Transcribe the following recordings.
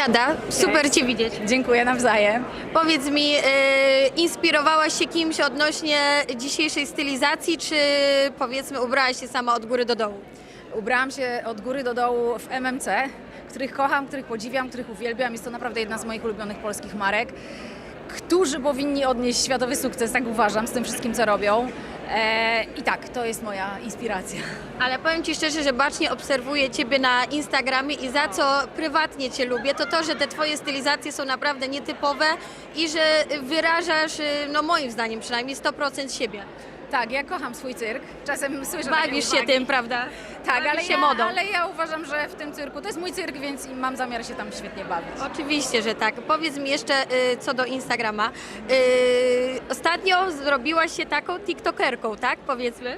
Cześć Ada, super Cię widzieć. Dziękuję nawzajem. Powiedz mi, e, inspirowałaś się kimś odnośnie dzisiejszej stylizacji, czy powiedzmy ubrałaś się sama od góry do dołu? Ubrałam się od góry do dołu w MMC, których kocham, których podziwiam, których uwielbiam. Jest to naprawdę jedna z moich ulubionych polskich marek, którzy powinni odnieść światowy sukces, tak uważam, z tym wszystkim, co robią. E, I tak, to jest moja inspiracja. Ale powiem Ci szczerze, że bacznie obserwuję Ciebie na Instagramie i za co prywatnie Cię lubię, to to, że te Twoje stylizacje są naprawdę nietypowe i że wyrażasz, e, no moim zdaniem przynajmniej 100% siebie. Tak, ja kocham swój cyrk. Czasem słyszę Bawisz się uwagi. tym, prawda? Tak, Bawisz ale się ja, modą. ale ja uważam, że w tym cyrku to jest mój cyrk, więc mam zamiar się tam świetnie bawić. Oczywiście, że tak. Powiedz mi jeszcze y, co do Instagrama. Y, ostatnio zrobiłaś się taką TikTokerką, tak? Powiedzmy.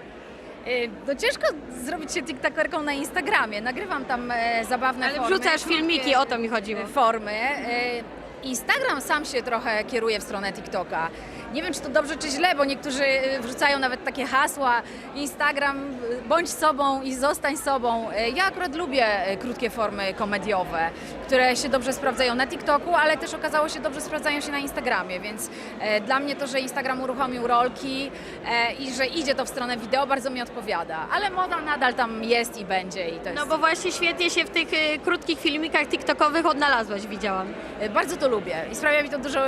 Y, No ciężko zrobić się tiktokerką na Instagramie. Nagrywam tam e, zabawne Ale formy. wrzucasz filmiki, o to mi chodziło. Formy. E, Instagram sam się trochę kieruje w stronę TikToka. Nie wiem, czy to dobrze, czy źle, bo niektórzy e, wrzucają nawet takie hasła Instagram, e, bądź sobą i zostań sobą. E, Ja akurat lubię krótkie formy komediowe, które się dobrze sprawdzają na TikToku, ale też okazało się dobrze sprawdzają się na Instagramie, więc dla mnie to, że Instagram uruchomił rolki i że idzie to w stronę wideo, bardzo mi odpowiada. Ale moda nadal tam jest i będzie i to jest... No bo właśnie świetnie się w tych y, krótkich filmikach TikTokowych odnalazłaś, widziałam. Bardzo to lubię i sprawia mi to dużo,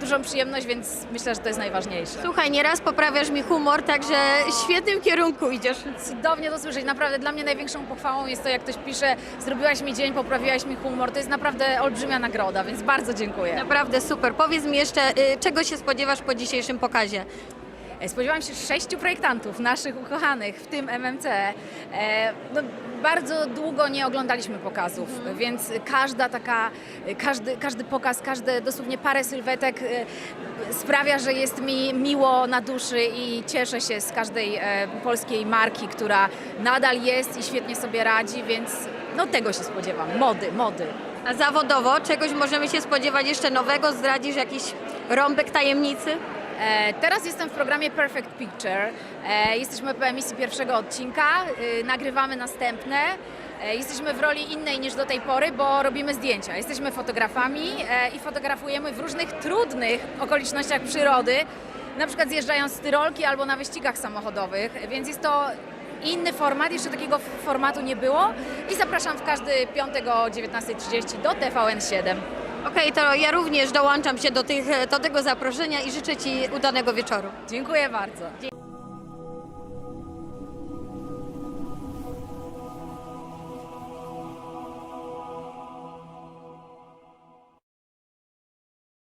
dużą przyjemność, więc myślę, że to jest najważniejsze. Słuchaj, nieraz poprawiasz mi humor, także w świetnym kierunku idziesz. Cudownie to słyszeć. Naprawdę dla mnie największą pochwałą jest to, jak ktoś pisze, zrobiłaś mi dzień, poprawiłaś mi humor. To jest naprawdę olbrzymia nagroda, więc bardzo dziękuję. Naprawdę super. Powiedz mi jeszcze, y, czego się spodziewasz po dzisiejszym pokazie? Spodziewałam się sześciu projektantów, naszych ukochanych, w tym MMC. E, no, bardzo długo nie oglądaliśmy pokazów, więc każda taka, każdy, każdy pokaz, każde dosłownie parę sylwetek e, sprawia, że jest mi miło na duszy i cieszę się z każdej e, polskiej marki, która nadal jest i świetnie sobie radzi, więc no tego się spodziewam. Mody, mody. A zawodowo czegoś możemy się spodziewać jeszcze nowego? Zdradzisz jakiś rąbek tajemnicy? E, Teraz jestem w programie Perfect Picture. E, Jesteśmy po emisji pierwszego odcinka, e, nagrywamy następne. Jesteśmy w roli innej niż do tej pory, bo robimy zdjęcia. Jesteśmy fotografami i fotografujemy w różnych trudnych okolicznościach przyrody, na przykład zjeżdżając z tyrolki albo na wyścigach samochodowych, więc jest to inny format, jeszcze takiego formatu nie było i zapraszam w każdy piątek o 19.30 do TVN7. Okej, to ja również dołączam się do, tych, do tego zaproszenia i życzę Ci udanego wieczoru. Dziękuję bardzo.